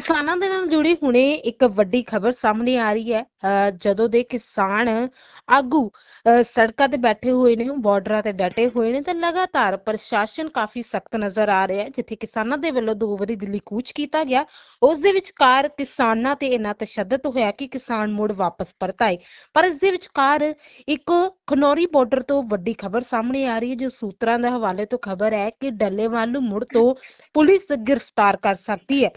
ਕਿਸਾਨਾਂ ਦੇ ਨਾਲ ਜੁੜੀ ਹੁਣੇ ਇੱਕ ਵੱਡੀ ਖਬਰ ਸਾਹਮਣੇ ਆ ਰਹੀ ਹੈ। ਜਦੋਂ ਦੇ ਕਿਸਾਨ ਆਗੂ ਸੜਕਾਂ ਤੇ ਬੈਠੇ ਹੋਏ ਨੇ ਬਾਰਡਰਾਂ ਤੇ ਡਟੇ ਹੋਏ ਨੇ, ਤੇ ਲਗਾਤਾਰ ਪ੍ਰਸ਼ਾਸਨ ਕਾਫੀ ਸਖਤ ਨਜ਼ਰ ਆ ਰਿਹਾ ਹੈ, ਜਿੱਥੇ ਕਿਸਾਨਾਂ ਦੇ ਵੱਲੋਂ ਦੋ ਵਾਰੀ ਦਿੱਲੀ ਕੂਚ ਕੀਤਾ ਗਿਆ। ਉਸ ਦੇ ਵਿਚਕਾਰ ਕਿਸਾਨਾਂ ਤੇ ਇੰਨਾ ਤਸ਼ੱਦਦ ਹੋਇਆ ਕਿ ਕਿਸਾਨ ਮੁੜ ਵਾਪਸ ਪਰਤ ਆਏ ਪਰ ਇਸ ਦੇ ਵਿਚਕਾਰ ਇੱਕ ਖਨੌਰੀ ਬਾਰਡਰ ਤੋਂ ਵੱਡੀ ਖਬਰ ਸਾਹਮਣੇ ਆ ਰਹੀ ਹੈ, ਜੋ ਸੂਤਰਾਂ ਦੇ ਹਵਾਲੇ ਤੋਂ ਖਬਰ ਹੈ ਕਿ ਡੱਲੇਵਾਲ ਨੂੰ ਮੁੜ ਤੋਂ ਪੁਲਿਸ ਗ੍ਰਿਫਤਾਰ ਕਰ ਸਕਦੀ ਹੈ।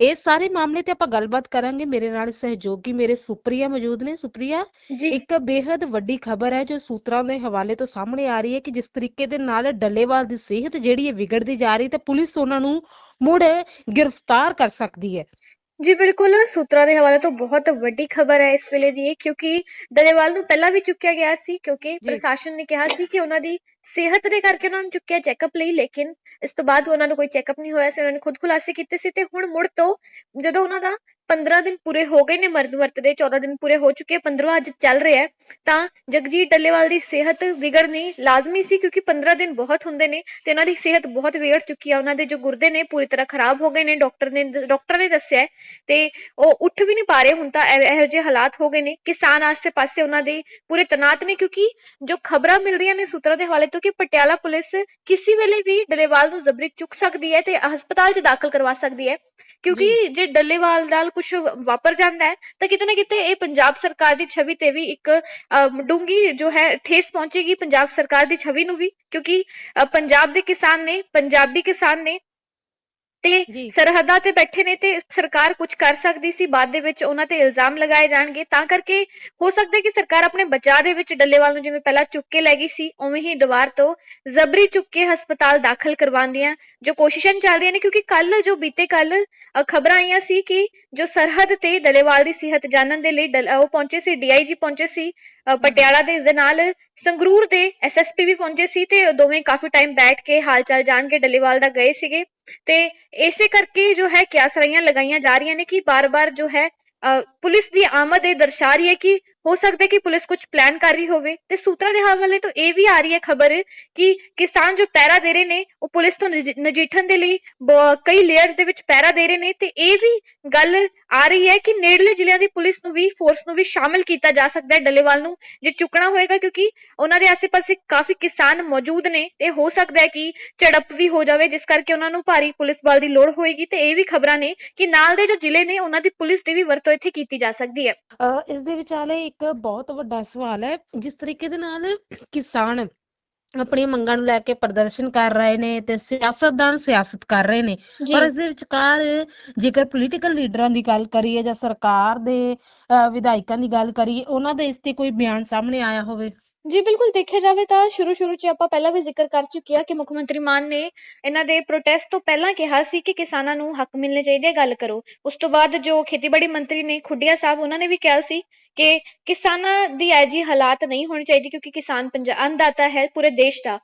ਇਸ ਸਾਰੇ ਮਾਮਲੇ ਤੇ ਆਪਾਂ ਗੱਲਬਾਤ ਕਰਾਂਗੇ। ਮੇਰੇ ਨਾਲ ਸਹਿਯੋਗੀ ਮੇਰੇ ਸੁਪਰੀਆ ਮੌਜੂਦ ਨੇ। ਸੁਪਰੀਆ ਇੱਕ ਬੇहद ਵੱਡੀ ਖਬਰ ਹੈ ਜੋ ਸੂਤਰਾਂ ਦੇ ਹਵਾਲੇ ਤੋਂ ਸਾਹਮਣੇ ਆ ਰਹੀ ਹੈ ਕਿ ਜਿਸ ਤਰੀਕੇ ਦੇ ਨਾਲ ਡੱਲੇਵਾਲ ਦੀ ਸਿਹਤ ਜਿਹੜੀ ਹੈ ਵਿਗੜਦੀ ਜਾ ਰਹੀ ਤੇ ਪੁਲਿਸ ਉਹਨਾਂ ਨੂੰ ਮੁੜ ਗ੍ਰਿਫਤਾਰ ਕਰ ਸਕਦੀ ਹੈ। ਜੀ ਬਿਲਕੁਲ ਸੂਤਰਾਂ ਦੇ ਹਵਾਲੇ ਤੋਂ ਬਹੁਤ ਵੱਡੀ ਖਬਰ ਹੈ ਇਸ ਵੇਲੇ ਦੀ ਕਿਉਂਕਿ ਡਲੇਵਾਲ ਨੂੰ ਪਹਿਲਾਂ ਵੀ ਚੁੱਕਿਆ ਗਿਆ ਸੀ ਕਿਉਂਕਿ ਪ੍ਰਸ਼ਾਸਨ ਨੇ ਕਿਹਾ ਸੀ ਕਿ ਉਹਨਾਂ ਦੀ ਸਿਹਤ ਦੇ ਕਰਕੇ ਉਹਨਾਂ ਨੂੰ ਚੁੱਕਿਆ ਚੈੱਕਅਪ ਲਈ, ਲੇਕਿਨ ਇਸ ਤੋਂ ਬਾਅਦ ਉਹਨਾਂ ਨੂੰ ਕੋਈ ਚੈੱਕਅਪ ਨਹੀਂ ਹੋਇਆ ਸੀ, ਉਹਨਾਂ ਨੇ ਖੁਦ ਖੁਲਾਸੇ ਕੀਤੇ ਸੀ ਤੇ ਹੁਣ ਮੁੜ ਤੋਂ ਜਦੋਂ ਉਹਨਾਂ ਦਾ 15 ਦਿਨ ਪੂਰੇ ਹੋ ਗਏ ਨੇ ਮਰਨ ਵਰਤਦੇ 14 ਦਿਨ ਪੂਰੇ ਹੋ ਚੁੱਕੇ 15ਵਾਂ ਅੱਜ ਚੱਲ ਰਿਹਾ ਹੈ, ਤਾਂ ਜਗਜੀਤ ਡੱਲੇਵਾਲ ਦੀ ਸਿਹਤ ਵਿਗੜਨੀ ਲਾਜ਼ਮੀ ਸੀ ਕਿਉਂਕਿ 15 ਦਿਨ ਬਹੁਤ ਹੁੰਦੇ ਨੇ ਤੇ ਉਹਨਾਂ ਦੀ ਸਿਹਤ ਬਹੁਤ ਵਿਗੜ ਚੁੱਕੀ ਹੈ ਉਹਨਾਂ ਦੇ ਜੋ ਗੁਰਦੇ ਨੇ ਪੂਰੀ ਤਰ੍ਹਾਂ ਖਰਾਬ ਹੋ ਗਏ ਨੇ, ਡਾਕਟਰ ਨੇ ਡਾਕਟਰ ਨੇ ਦੱਸਿਆ ਤੇ ਉਹ ਉੱਠ ਵੀ ਨਹੀਂ ਪਾ ਰਹੇ ਹੁਣ ਤਾਂ ਇਹੋ ਜਿਹੇ ਹਾਲਾਤ ਹੋ ਗਏ ਨੇ, ਕਿਸਾਨ ਆਸੇ ਪਾਸੇ ਉਹਨਾਂ ਦੇ ਪੂਰੇ ਤਨਾਤ ਨੇ ਕਿਉਂਕਿ ਜੋ ਖਬਰਾਂ ਮਿਲ ਰਹੀਆਂ ਨੇ ਸੂਤਰਾਂ ਦੇ ਹਵਾਲੇ ਤੋਂ ਕਿ ਪਟਿਆਲਾ ਪੁਲਿਸ ਕਿਸੇ ਵੇਲੇ ਵੀ ਡੱਲੇਵਾਲ ਨੂੰ ਜ਼ਬਰੀ ਚੁੱਕ ਸਕਦੀ ਹੈ ਤੇ ਹਸਪਤਾਲ 'ਚ ਦਾਖਲ ਕਰਵਾ ਸਕਦੀ ਹੈ। ਕਿਉਂਕਿ ਜੇ। ਡੱਲੇਵਾਲ ਨਾਲ ਕੁਝ ਵਾਪਰ ਜਾਂਦਾ ਹੈ ਤਾਂ ਕਿਤੇ ਨਾ ਕਿਤੇ ਇਹ ਪੰਜਾਬ ਸਰਕਾਰ ਦੀ ਛਵੀ ਤੇ ਵੀ ਇੱਕ ਡੂੰਗੀ ਜੋ ਹੈ ਠੇਸ ਪਹੁੰਚੇਗੀ ਪੰਜਾਬ ਸਰਕਾਰ ਦੀ ਛਵੀ ਨੂੰ ਵੀ। ਕਿਉਂਕਿ ਪੰਜਾਬ ਦੇ ਕਿਸਾਨ ਨੇ ਪੰਜਾਬੀ ਕਿਸਾਨ ਨੇ ਤੇ। ਸਰਹੱਦਾਂ ਤੇ ਬੈਠੇ ਨੇ ਤੇ ਸਰਕਾਰ ਕੁਝ ਕਰ ਸਕਦੀ ਸੀ ਬਾਅਦ ਦੇ ਵਿੱਚ ਉਹਨਾਂ ਤੇ ਇਲਜ਼ਾਮ ਲਗਾਏ ਜਾਣਗੇ। ਤਾਂ ਕਰਕੇ ਹੋ ਸਕਦਾ ਕਿ ਸਰਕਾਰ ਆਪਣੇ ਬਚਾਅ ਦੇ ਵਿੱਚ ਡੱਲੇਵਾਲ ਨੂੰ ਜਿਵੇਂ ਪਹਿਲਾਂ ਚੁੱਕ ਕੇ ਲੈ ਗਈ ਸੀ ਉਵੇਂ ਹੀ ਦੁਬਾਰ ਤੋਂ ਜ਼ਬਰੀ ਚੁੱਕ ਕੇ ਹਸਪਤਾਲ ਦਾਖਲ ਕਰਵਾਉਣ ਦੀਆਂ ਜੋ ਕੋਸ਼ਿਸ਼ਾਂ ਚੱਲ ਰਹੀਆਂ ਨੇ ਕਿਉਂਕਿ ਕੱਲ ਜੋ ਬੀਤੇ ਕੱਲ ਖਬਰਾਂ ਆਈਆਂ ਸੀ ਕਿ ਜੋ ਸਰਹੱਦ ਤੇ ਡੱਲੇਵਾਲ ਦੀ ਸਿਹਤ ਜਾਣਨ ਦੇ ਲਈ ਉਹ ਪਹੁੰਚੇ ਸੀ ਡੀਆਈਜੀ ਪਹੁੰਚੇ ਸੀ ਪਟਿਆਲਾ ਦੇ ਇਸ ਦੇ ਨਾਲ ਸੰਗਰੂਰ ਦੇ ਐਸਐਸਪੀ ਵੀ ਪਹੁੰਚੇ ਸੀ ਤੇ ਦੋਵੇਂ ਕਾਫੀ ਟਾਈਮ ਬੈਠ ਕੇ ਹਾਲਚਾਲ ਜਾਣ ਕੇ ਡੱਲੇਵਾਲ ਦਾ ਗਏ ਸੀਗੇ। ਤੇ ਇਸੇ ਕਰਕੇ ਜੋ ਹੈ ਕਿਆਸਰਾਈਆਂ ਲਗਾਈਆਂ ਜਾ ਰਹੀਆਂ ਨੇ ਕਿ ਬਾਰ-ਬਾਰ ਜੋ ਹੈ ਅ, ਪੁਲਿਸ ਦੀ ਆਮਦ ਇਹ ਦਰਸਾ ਰਹੀ ਹੈ ਕਿ ਹੋ ਸਕਦਾ ਹੈ ਕਿ ਪੁਲਿਸ ਕੁਝ ਪਲਾਨ ਕਰ ਰਹੀ ਹੋਵੇ। ਤੇ ਸੂਤਰਾਂ ਦੇ ਹਵਾਲੇ ਤੋਂ ਇਹ ਵੀ ਆ ਰਹੀ ਹੈ ਖਬਰ ਕਿ ਕਿਸਾਨ ਜੋ ਪਹਿਰਾ ਦੇ ਰਹੇ ਨੇ, ਉਹ ਪੁਲਿਸ ਤੋਂ ਨਜਿੱਠਣ ਦੇ ਲਈ ਕਈ ਲੇਅਰਸ ਦੇ ਵਿੱਚ ਪਹਿਰਾ ਦੇ ਰਹੇ ਨੇ। ਤੇ ਇਹ ਵੀ ਗੱਲ ਆ ਰਹੀ ਹੈ ਕਿ ਨੇੜਲੇ ਜ਼ਿਲ੍ਹਿਆਂ ਦੀ ਪੁਲਿਸ ਨੂੰ ਵੀ ਫੋਰਸ ਨੂੰ ਵੀ ਸ਼ਾਮਿਲ ਕੀਤਾ ਜਾ ਸਕਦਾ ਹੈ ਡੱਲੇਵਾਲ ਨੂੰ, ਜੇ ਚੁੱਕਣਾ ਹੋਏਗਾ ਕਿਉਂਕਿ ਉਹਨਾਂ ਦੇ ਆਸ-ਪਾਸੇ ਕਾਫੀ ਕਿਸਾਨ ਮੌਜੂਦ ਨੇ। ਤੇ ਹੋ ਸਕਦਾ ਹੈ ਕਿ ਝੜਪ ਵੀ ਹੋ ਜਾਵੇ, ਜਿਸ ਕਰਕੇ ਉਹਨਾਂ ਨੂੰ ਭਾਰੀ ਪੁਲਿਸ ਬਲ ਦੀ ਲੋੜ ਹੋਏਗੀ। ਤੇ ਇਹ ਵੀ ਖਬਰਾਂ ਨੇ ਕਿ ਨਾਲ ਦੇ ਜੋ ਜ਼ਿਲ੍ਹੇ ਨੇ, ਉਹਨਾਂ ਦੀ ਪੁਲਿਸ ਦੀ ਵੀ ਵਰਤੋਂ ਇੱਥੇ ਕੀਤੀ ਜਾ ਸਕਦੀ ਹੈ। ਇਸ ਦੇ ਵਿਚਾਲੇ ਇੱਕ ਬਹੁਤ ਵੱਡਾ ਸਵਾਲ ਹੈ। ਜਿਸ ਤਰੀਕੇ ਦੇ ਨਾਲ ਕਿਸਾਨ ਆਪਣੀਆਂ ਮੰਗਾਂ ਨੂੰ ਲੈ ਕੇ ਪ੍ਰਦਰਸ਼ਨ ਕਰ ਰਹੇ ਨੇ ਤੇ ਸਿਆਸਤਦਾਨ ਸਿਆਸਤ ਕਰ ਰਹੇ ਨੇ। ਪਰ ਇਸ ਦੇ ਵਿਚਕਾਰ ਜੇਕਰ ਪੋਲੀਟੀਕਲ ਲੀਡਰਾਂ ਦੀ ਗੱਲ ਕਰੀਏ ਜਾਂ ਸਰਕਾਰ ਦੇ ਵਿਧਾਇਕਾਂ ਦੀ ਗੱਲ ਕਰੀਏ ਉਹਨਾਂ ਦੇ ਇਸ ਤੇ ਕੋਈ ਬਿਆਨ ਸਾਹਮਣੇ ਆਇਆ ਹੋਵੇ? ਜੀ ਬਿਲਕੁਲ ਦੇਖਿਆ ਜਾਵੇ ਤਾਂ ਸ਼ੁਰੂ ਸ਼ੁਰੂ 'ਚ ਆਪਾਂ ਪਹਿਲਾਂ ਵੀ ਜ਼ਿਕਰ ਕਰ ਚੁੱਕੇ ਹਾਂ ਕਿ ਮੁੱਖ ਮੰਤਰੀ ਮਾਨ ਨੇ ਇਹਨਾਂ ਦੇ ਪ੍ਰੋਟੈਸਟ ਤੋਂ ਪਹਿਲਾਂ ਕਿਹਾ ਸੀ ਕਿ ਕਿਸਾਨਾਂ ਨੂੰ ਹੱਕ ਮਿਲਣੇ ਚਾਹੀਦੇ ਆ ਗੱਲ ਕਰੋ ਉਸ ਤੋਂ ਬਾਅਦ ਜੋ ਖੇਤੀਬਾੜੀ ਮੰਤਰੀ ਨੇ ਖੁੱਡੀਆ ਸਾਹਿਬ ਉਹਨਾਂ ਨੇ ਵੀ ਕਿਹਾ ਸੀ ਕਿ ਕਿਸਾਨਾਂ ਦੀ ਐਜੀ ਹਾਲਾਤ ਨਹੀਂ ਹੋਣੀ ਚਾਹੀਦੀ ਕਿਉਂਕਿ ਕਿਸਾਨ ਪੰਜਾਬ ਅੰਨਦਾਤਾ ਹੈ ਪੂਰੇ ਦੇਸ਼ ਦਾ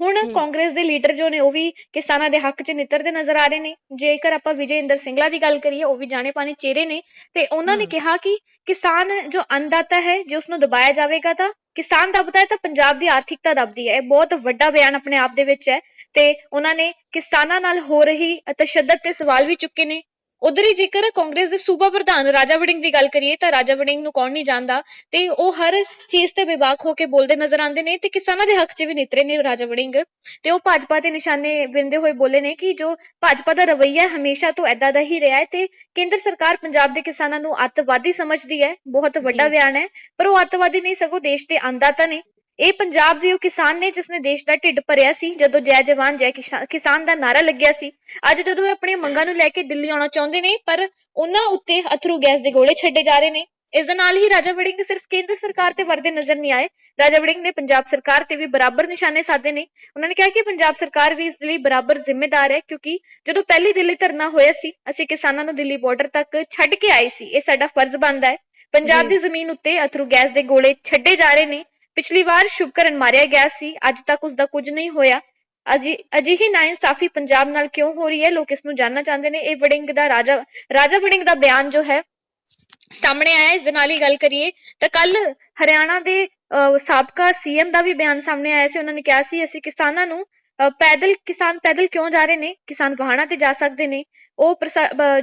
ਹੁਣ। ਕਾਂਗਰਸ ਦੇ ਲੀਡਰ ਜੋ ਨੇ ਉਹ ਵੀ ਕਿਸਾਨਾਂ ਦੇ ਹੱਕ 'ਚ ਨਿੱਤਰਦੇ ਨਜ਼ਰ ਆ ਰਹੇ ਨੇ ਜੇਕਰ ਆਪਾਂ ਵਿਜੇ ਇੰਦਰ ਸਿੰਗਲਾ ਦੀ ਗੱਲ ਕਰੀਏ ਉਹ ਵੀ ਜਾਣੇ ਪਾਣੇ ਚਿਹਰੇ ਨੇ ਤੇ ਉਹਨਾਂ ਨੇ। ਕਿਹਾ ਕਿ ਕਿਸਾਨ ਜੋ ਅੰਨਦਾਤਾ ਹੈ ਜੇ ਉਸ ਨੂੰ ਦਬਾਇਆ ਜਾਵੇਗਾ ਤਾਂ ਕਿਸਾਨ ਦੱਬਦਾ ਹੈ ਤਾਂ ਪੰਜਾਬ ਦੀ ਆਰਥਿਕਤਾ ਦੱਬਦੀ ਹੈ। ਇਹ ਬਹੁਤ ਵੱਡਾ ਬਿਆਨ ਆਪਣੇ ਆਪ ਦੇ ਵਿੱਚ ਹੈ ਤੇ ਉਹਨਾਂ ਨੇ ਕਿਸਾਨਾਂ ਨਾਲ ਹੋ ਰਹੀ ਤਸ਼ੱਦਦ ਤੇ ਸਵਾਲ ਵੀ ਚੁੱਕੇ ਨੇ। ਉਧਰ ਹੀ ਜੇਕਰ ਕਾਂਗਰਸ ਦੇ ਸੂਬਾ ਪ੍ਰਧਾਨ ਰਾਜਾ ਵੜਿੰਗ ਦੀ ਗੱਲ ਕਰੀਏ ਤਾਂ ਰਾਜਾ ਵੜਿੰਗ ਨੂੰ ਕੌਣ ਨਹੀਂ ਜਾਣਦਾ ਤੇ ਉਹ ਹਰ ਚੀਜ਼ ਤੇ ਬੇਬਾਕ ਹੋ ਕੇ ਬੋਲਦੇ ਨਜ਼ਰ ਆਉਂਦੇ ਨੇ ਤੇ ਕਿਸਾਨਾਂ ਦੇ ਹੱਕ 'ਚ ਵੀ ਨਿਤਰੇ ਨੇ ਰਾਜਾ ਵੜਿੰਗ ਤੇ ਉਹ ਭਾਜਪਾ ਦੇ ਨਿਸ਼ਾਨੇ ਬਿੰਦੇ ਹੋਏ ਬੋਲੇ ਨੇ ਕਿ ਜੋ ਭਾਜਪਾ ਦਾ ਰਵੱਈਆ ਹਮੇਸ਼ਾ ਤੋਂ ਐਦਾਂ ਦਾ ਹੀ ਰਿਹਾ ਹੈ ਤੇ ਕੇਂਦਰ ਸਰਕਾਰ ਪੰਜਾਬ ਦੇ ਕਿਸਾਨਾਂ ਨੂੰ ਅੱਤਵਾਦੀ ਸਮਝਦੀ ਹੈ ਬਹੁਤ ਵੱਡਾ। ਬਿਆਨ ਹੈ ਪਰ ਉਹ ਅੱਤਵਾਦੀ ਨਹੀਂ ਸਗੋਂ ਦੇਸ਼ ਦੇ ਅੰਨਦਾਤਾ ਨੇ ਇਹ ਪੰਜਾਬ ਦੇ ਉਹ ਕਿਸਾਨ ਨੇ ਜਿਸ ਨੇ ਦੇਸ਼ ਦਾ ਢਿੱਡ ਭਰਿਆ ਸੀ ਜਦੋਂ ਜੈ ਜਵਾਨ ਜੈ ਕਿਸਾ- ਕਿਸਾਨ ਦਾ ਨਾਰਾ ਲੱਗਿਆ ਸੀ। ਅੱਜ ਜਦੋਂ ਆਪਣੀਆਂ ਮੰਗਾਂ ਨੂੰ ਲੈ ਕੇ ਦਿੱਲੀ ਆਉਣਾ ਚਾਹੁੰਦੇ ਨੇ ਪਰ ਉਹਨਾਂ ਉੱਤੇ ਅਥਰੂ ਗੈਸ ਦੇ ਗੋਲੇ ਛੱਡੇ ਜਾ ਰਹੇ ਨੇ। ਇਸ ਦੇ ਨਾਲ ਹੀ ਰਾਜਾ ਵੜਿੰਗ ਸਿਰਫ ਕੇਂਦਰ ਸਰਕਾਰ ਤੇ ਵਰਦੇ ਨਜ਼ਰ ਨਹੀਂ ਆਏ। ਰਾਜਾ ਵੜਿੰਗ ਨੇ ਪੰਜਾਬ ਸਰਕਾਰ ਤੇ ਵੀ ਬਰਾਬਰ ਨਿਸ਼ਾਨੇ ਸਾਧੇ ਨੇ। ਉਹਨਾਂ ਨੇ ਕਿਹਾ ਕਿ ਪੰਜਾਬ ਸਰਕਾਰ ਵੀ ਇਸ ਲਈ ਬਰਾਬਰ ਜ਼ਿੰਮੇਦਾਰ ਹੈ ਕਿਉਂਕਿ ਜਦੋਂ ਪਹਿਲੀ ਦਿੱਲੀ ਧਰਨਾ ਹੋਇਆ ਸੀ ਅਸੀਂ ਕਿਸਾਨਾਂ ਨੂੰ ਦਿੱਲੀ ਬਾਰਡਰ ਤੱਕ ਛੱਡ ਕੇ ਆਏ ਸੀ। ਇਹ ਸਾਡਾ ਫਰਜ਼ ਬਣਦਾ ਹੈ। ਪੰਜਾਬ। ਦੀ ਜ਼ਮੀਨ ਉੱਤੇ ਅਥਰੂ ਗੈਸ ਦੇ ਗੋਲੇ ਛੱਡੇ ਜਾ ਰਹੇ ਨੇ। ਪਿਛਲੀ ਵਾਰ ਸ਼ੁਭਕਰਨ ਮਾਰਿਆ ਗਿਆ ਸੀ ਅੱਜ ਤੱਕ ਉਸ ਦਾ ਕੁਝ ਨਹੀਂ ਹੋਇਆ। ਅਜਿਹੀ ਨਾਇਨਸਾਫੀ ਪੰਜਾਬ ਨਾਲ ਕਿਉਂ ਹੋ ਰਹੀ ਹੈ? ਲੋਕ ਇਸ ਨੂੰ ਜਾਨਣਾ ਚਾਹੁੰਦੇ ਨੇ। ਇਹ ਵੜਿੰਗ ਦਾ ਰਾਜਾ ਰਾਜਾ ਵੜਿੰਗ ਦਾ ਬਿਆਨ ਜੋ ਹੈ ਸਾਹਮਣੇ ਆਇਆ ਇਸ ਦੇ ਨਾਲ ਹੀ ਗੱਲ ਕਰੀਏ ਤਾਂ ਕੱਲ ਹਰਿਆਣਾ ਦੇ ਅਹ, ਸਾਬਕਾ ਸੀਐਮ ਦਾ ਵੀ ਬਿਆਨ ਸਾਹਮਣੇ ਆਇਆ ਸੀ। ਉਹਨਾਂ ਨੇ ਕਿਹਾ ਸੀ ਅਸੀਂ ਕਿਸਾਨਾਂ ਨੂੰ ਪੈਦਲ ਕਿਸਾਨ ਪੈਦਲ ਕਿਉਂ ਜਾ ਰਹੇ ਨੇ? ਕਿਸਾਨ ਵਾਹਨਾਂ ਤੇ ਜਾ ਸਕਦੇ ਨੇ। ਉਹ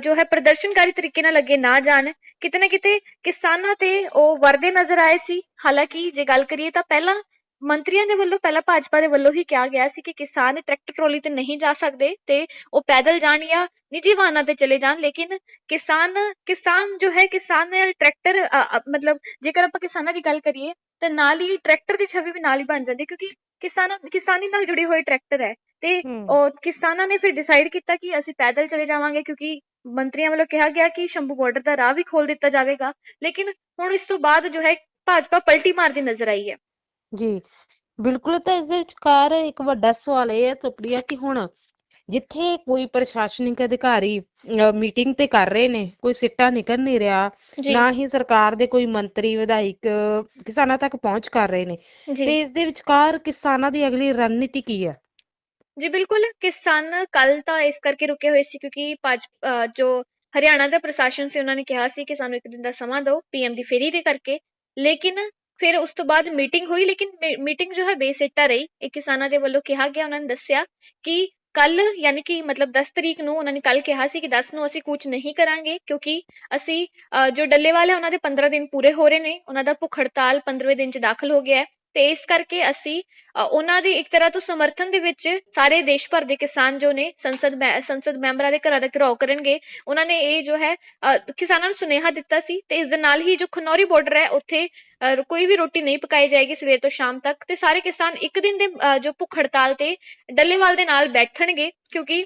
ਜੋ ਹੈ ਪ੍ਰਦਰਸ਼ਨਕਾਰੀ ਤਰੀਕੇ ਨਾਲ ਅੱਗੇ ਨਾ ਜਾਣ। ਕਿਤੇ ਨਾ ਕਿਤੇ ਕਿਸਾਨਾਂ ਤੇ ਉਹ ਵਰਦੇ ਨਜ਼ਰ ਆਏ ਸੀ। ਹਾਲਾਂਕਿ ਜੇ ਗੱਲ ਕਰੀਏ ਤਾਂ ਪਹਿਲਾਂ ਮੰਤਰੀਆਂ ਦੇ ਵੱਲੋਂ, ਪਹਿਲਾਂ ਭਾਜਪਾ ਦੇ ਵੱਲੋਂ ਹੀ ਕਿਹਾ ਗਿਆ ਸੀ ਕਿ ਕਿਸਾਨ ਟਰੈਕਟਰ ਟਰਾਲੀ ਤੇ ਨਹੀਂ ਜਾ ਸਕਦੇ ਤੇ ਉਹ ਪੈਦਲ ਜਾਣ ਜਾਂ ਨਿੱਜੀ ਵਾਹਨਾਂ ਤੇ ਚਲੇ ਜਾਣ। ਲੇਕਿਨ ਕਿਸਾਨ ਕਿਸਾਨ ਜੋ ਹੈ, ਕਿਸਾਨ ਨੇ ਟਰੈਕਟਰ ਮਤਲਬ ਜੇਕਰ ਆਪਾਂ ਕਿਸਾਨਾਂ ਦੀ ਗੱਲ ਕਰੀਏ ਤਾਂ ਨਾਲ ਹੀ ਟਰੈਕਟਰ ਦੀ ਛਵੀ ਵੀ ਨਾਲ ਹੀ ਬਣ ਜਾਂਦੀ ਕਿਉਂਕਿ ਕਿਸਾਨਾਂ ਕਿਸਾਨੀ ਨਾਲ ਜੁੜੇ ਹੋਏ ਟਰੈਕਟਰ ਹੈ ਤੇ ਉਹ ਕਿਸਾਨਾਂ ਨੇ ਫਿਰ ਡਿਸਾਈਡ ਕੀਤਾ ਕਿ ਅਸੀਂ ਪੈਦਲ ਚਲੇ ਜਾਵਾਂਗੇ ਕਿਉਂਕਿ ਮੰਤਰੀਆਂ ਵੱਲੋਂ ਕਿਹਾ ਗਿਆ ਕਿ ਸ਼ੰਭੂ ਬਾਰਡਰ ਦਾ ਰਾਹ ਵੀ ਖੋਲ ਦਿੱਤਾ ਜਾਵੇਗਾ ਲੇਕਿਨ ਹੁਣ ਇਸ ਤੋਂ ਬਾਅਦ ਜੋ ਹੈ ਭਾਜਪਾ ਪਲਟੀ ਮਾਰਦੀ ਨਜ਼ਰ ਆਈ ਹੈ। ਜੀ ਬਿਲਕੁਲ ਤਾਂ ਇਸ ਦੇ ਵਿਚਕਾਰ ਇੱਕ ਵੱਡਾ ਸਵਾਲ ਇਹ ਹੈ ਸੁਪਰੀਆ ਕਿ ਹੁਣ ਜਿੱਥੇ ਕੋਈ ਪ੍ਰਸ਼ਾਸਨਿਕ ਅਧਿਕਾਰੀ ਮੀਟਿੰਗ ਤੇ ਕਰ ਰਹੇ ਨੇ ਕੋਈ ਸਿੱਟਾ ਨਿਕਲ ਨਹੀਂ ਰਿਹਾ ਨਾ ਹੀ ਸਰਕਾਰ ਦੇ ਕੋਈ ਮੰਤਰੀ ਵਿਧਾਇਕ ਕਿਸਾਨਾਂ ਤੱਕ ਪਹੁੰਚ ਕਰ ਰਹੇ ਨੇ। ਤੇ ਇਸ ਦੇ ਵਿਚਕਾਰ ਕਿਸਾਨਾਂ ਦੀ ਅਗਲੀ ਰਣਨੀਤੀ ਕੀ ਹੈ? ਜੀ ਬਿਲਕੁਲ ਕਿਸਾਨ ਕੱਲ ਤਾਂ ਇਸ ਕਰਕੇ ਰੁਕੇ ਹੋਏ ਸੀ ਕਿਉਂਕਿ ਜੋ ਹਰਿਆਣਾ ਦਾ ਪ੍ਰਸ਼ਾਸਨ ਸੀ ਉਹਨਾਂ ਨੇ ਕਿਹਾ ਸੀ ਕਿ ਸਾਨੂੰ ਇੱਕ ਦਿਨ ਦਾ ਸਮਾਂ ਦਿਓ ਪੀਐਮ ਦੀ ਫੇਰੀ ਦੇ ਕਰਕੇ। ਲੇਕਿਨ ਫਿਰ ਉਸ ਤੋਂ ਬਾਅਦ ਮੀਟਿੰਗ ਹੋਈ ਲੇਕਿਨ ਮੀਟਿੰਗ ਜੋ ਹੈ ਬੇਸਿੱਟਾ ਰਹੀ। ਇਹ ਕਿਸਾਨਾਂ ਦੇ ਵੱਲੋਂ ਕਿਹਾ ਗਿਆ ਉਹਨਾਂ ਨੇ ਦੱਸਿਆ ਕਿ ਕੱਲ ਯਾਨੀ ਕਿ ਮਤਲਬ 10 ਤਰੀਕ ਨੂੰ ਉਹਨਾਂ ਨੇ ਕੱਲ ਕਿਹਾ ਸੀ ਕਿ 10 ਨੂੰ ਅਸੀਂ ਕੂਚ ਨਹੀਂ ਕਰਾਂਗੇ ਕਿਉਂਕਿ ਅਸੀਂ ਅਹ, ਜੋ ਡੱਲੇਵਾਲ ਹੈ ਉਹਨਾਂ ਦੇ 15 ਦਿਨ ਪੂਰੇ ਹੋ ਰਹੇ ਨੇ ਉਹਨਾਂ ਦਾ ਭੁੱਖ ਹੜਤਾਲ 15ਵੇਂ ਦਿਨ 'ਚ ਦਾਖਲ ਹੋ ਗਿਆ ਹੈ। ਤੇ ਇਸ ਕਰਕੇ ਅਸੀਂ ਉਹਨਾਂ ਦੀ ਇੱਕ ਤਰ੍ਹਾਂ ਤੋਂ ਸਮਰਥਨ ਦੇ ਵਿੱਚ ਸਾਰੇ ਦੇਸ਼ ਭਰ ਦੇ ਕਿਸਾਨ ਜੋ ਨੇ ਸੰਸਦ ਸੰਸਦ ਮੈਂਬਰਾਂ ਦੇ ਘਰਾਂ ਦਾ ਘਿਰਾਓ ਕਰਨਗੇ। ਉਹਨਾਂ ਨੇ ਇਹ ਜੋ ਹੈ ਅ, ਕਿਸਾਨਾਂ ਨੂੰ ਸੁਨੇਹਾ ਦਿੱਤਾ ਸੀ ਤੇ ਇਸ ਦੇ ਨਾਲ ਹੀ ਜੋ ਖਨੌਰੀ ਬਾਰਡਰ ਹੈ ਉੱਥੇ ਅ, ਕੋਈ ਵੀ ਰੋਟੀ ਨਹੀਂ ਪਕਾਈ ਜਾਏਗੀ ਸਵੇਰ ਤੋਂ ਸ਼ਾਮ ਤੱਕ ਤੇ ਸਾਰੇ ਕਿਸਾਨ ਇੱਕ ਦਿਨ ਦੇ ਅ, ਜੋ ਭੁੱਖ ਹੜਤਾਲ ਤੇ ਡੱਲੇਵਾਲ ਦੇ ਨਾਲ ਬੈਠਣਗੇ ਕਿਉਂਕਿ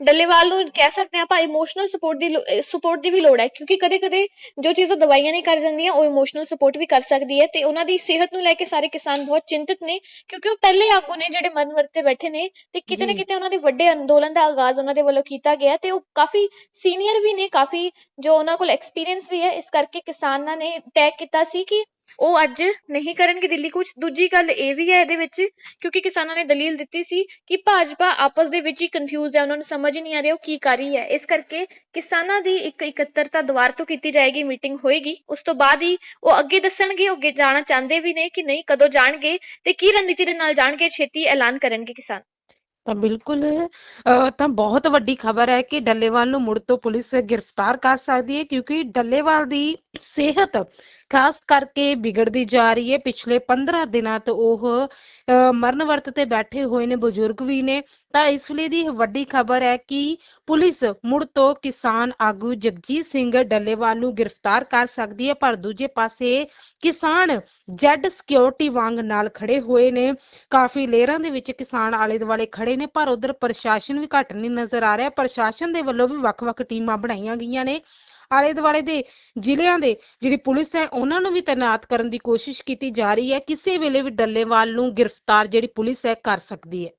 ਡੱਲੇਵਾਲ ਨੂੰ ਕਹਿ ਸਕਦੇ ਆਪਾਂ ਇਮੋਸ਼ਨਲ ਸਪੋਰਟ ਦੀ ਸਪੋਰਟ ਦੀ ਵੀ ਲੋੜ ਹੈ ਕਿਉਂਕਿ ਕਦੇ-ਕਦੇ ਜੋ ਚੀਜ਼ਾਂ ਦਵਾਈਆਂ ਨਹੀਂ ਕਰ ਜਾਂਦੀਆਂ ਉਹ ਇਮੋਸ਼ਨਲ ਸਪੋਰਟ ਵੀ ਕਰ ਸਕਦੀ ਹੈ ਤੇ ਉਹਨਾਂ ਦੀ ਸਿਹਤ ਨੂੰ ਲੈ ਕੇ ਸਾਰੇ ਕਿਸਾਨ ਬਹੁਤ ਚਿੰਤਤ ਨੇ ਕਿਉਂਕਿ ਉਹ ਪਹਿਲੇ ਆਗੂ ਨੇ ਜਿਹੜੇ ਮਰਨ ਵਰਤੇ ਬੈਠੇ ਨੇ ਤੇ ਕਿਤੇ ਨਾ। ਕਿਤੇ ਉਹਨਾਂ ਦੇ ਵੱਡੇ ਅੰਦੋਲਨ ਦਾ ਆਗਾਜ਼ ਉਹਨਾਂ ਦੇ ਵੱਲੋਂ ਕੀਤਾ ਗਿਆ ਤੇ ਉਹ ਕਾਫੀ ਸੀਨੀਅਰ ਵੀ ਨੇ ਕਾਫੀ ਜੋ ਉਹਨਾਂ ਕੋਲ ਐਕਸਪੀਰੀਅੰਸ ਵੀ ਹੈ ਇਸ ਕਰਕੇ ਕਿਸਾਨਾਂ ਨੇ ਤੈਅ ਕੀਤਾ ਸੀ ਕਿ ਉਹ ਅੱਜ ਨਹੀਂ ਕਰਨਗੇ ਦਿੱਲੀ ਕੁਝ ਦੂਜੀ ਗੱਲ ਇਹ ਵੀ ਹੈ ਇਹਦੇ ਵਿੱਚ, ਕਿਉਂਕਿ ਕਿਸਾਨਾਂ ਨੇ ਦਲੀਲ ਦਿੱਤੀ ਸੀ ਕਿ ਭਾਜਪਾ ਆਪਸ ਦੇ ਵਿੱਚ ਹੀ ਕੰਫਿਊਜ਼ ਹੈ, ਉਹਨਾਂ ਨੂੰ ਸਮਝ ਨਹੀਂ ਆ ਰਿਹਾ ਉਹ ਕੀ ਕਰ ਰਹੀ ਹੈ। ਇਸ ਕਰਕੇ ਕਿਸਾਨਾਂ ਦੀ ਇੱਕ ਇਕੱਤਰਤਾ ਦੁਆਰ ਤੋਂ ਕੀਤੀ ਜਾਏਗੀ, ਮੀਟਿੰਗ ਹੋਏਗੀ। ਉਸ ਤੋਂ ਬਾਅਦ ਹੀ ਉਹ ਅੱਗੇ ਦੱਸਣਗੇ, ਉਹ ਅੱਗੇ ਜਾਣਾ ਚਾਹੁੰਦੇ ਵੀ ਨੇ ਕਿ ਨਹੀਂ, ਕਦੋਂ ਜਾਣਗੇ ਤੇ ਕੀ ਰਣਨੀਤੀ ਦੇ ਨਾਲ ਜਾਣਗੇ, ਛੇਤੀ ਐਲਾਨ ਕਰਨਗੇ ਕਿਸਾਨ। ਤਾਂ ਬਿਲਕੁਲ ਤਾਂ ਬਹੁਤ ਵੱਡੀ ਖਬਰ ਹੈ ਕਿ ਡੱਲੇਵਾਲ ਨੂੰ ਮੁੜ ਤੋਂ ਪੁਲਿਸ ਗ੍ਰਿਫਤਾਰ ਕਰ ਸਕਦੀ ਹੈ, ਕਿਉਂਕਿ ਡੱਲੇਵਾਲ ਦੀ ਸਿਹਤ ਖਾਸ ਕਰਕੇ ਵਿਗੜਦੀ ਜਾ ਰਹੀ ਹੈ। ਪਿਛਲੇ 15 ਦਿਨਾਂ ਤੋਂ ਉਹ ਮਰਨ ਵਰਤ ਤੇ ਬੈਠੇ ਹੋਏ ਨੇ, ਬਜ਼ੁਰਗ ਵੀ ਨੇ। ਤਾਂ ਇਸ ਲਈ ਦੀ ਵੱਡੀ ਖਬਰ ਹੈ ਕਿ ਪੁਲਿਸ ਮੁੜ ਤੋਂ ਕਿਸਾਨ ਆਗੂ ਜਗਜੀਤ ਸਿੰਘ ਡੱਲੇਵਾਲ ਨੂੰ ਗ੍ਰਿਫਤਾਰ ਕਰ ਸਕਦੀ ਹੈ। ਪਰ ਦੂਜੇ ਪਾਸੇ ਕਿਸਾਨ ਜੈਡ ਸਿਕਿਉਰਿਟੀ ਵਾਂਗ ਨਾਲ ਖੜੇ ਹੋਏ ਨੇ। ਕਾਫੀ ਲੇਰਾਂ ਦੇ ਵਿੱਚ ਕਿਸਾਨ ਆਲੇ ਦੁਆਲੇ ਖੜੇ ਨੇ, ਪਰ ਉਧਰ ਪ੍ਰਸ਼ਾਸਨ ਵੀ ਘੱਟ ਨਹੀਂ ਨਜ਼ਰ ਆ ਰਿਹਾ। ਪ੍ਰਸ਼ਾਸਨ ਦੇ ਵੱਲੋਂ ਵੀ ਵੱਖ-ਵੱਖ ਟੀਮਾਂ ਬਣਾਈਆਂ ਗਈਆਂ ਨੇ। ਆਲੇ ਦੁਆਲੇ ਦੇ ਜ਼ਿਲ੍ਹਿਆਂ ਦੇ ਜਿਹੜੀ ਪੁਲਿਸ ਹੈ, ਉਹਨਾਂ ਨੂੰ ਵੀ ਤੈਨਾਤ ਕਰਨ ਦੀ ਕੋਸ਼ਿਸ਼ ਕੀਤੀ ਜਾ ਰਹੀ ਹੈ। ਕਿਸੇ ਵੇਲੇ ਵੀ ਡੱਲੇਵਾਲ ਨੂੰ ਗ੍ਰਿਫਤਾਰ ਜਿਹੜੀ ਪੁਲਿਸ ਹੈ, ਕਰ ਸਕਦੀ ਹੈ।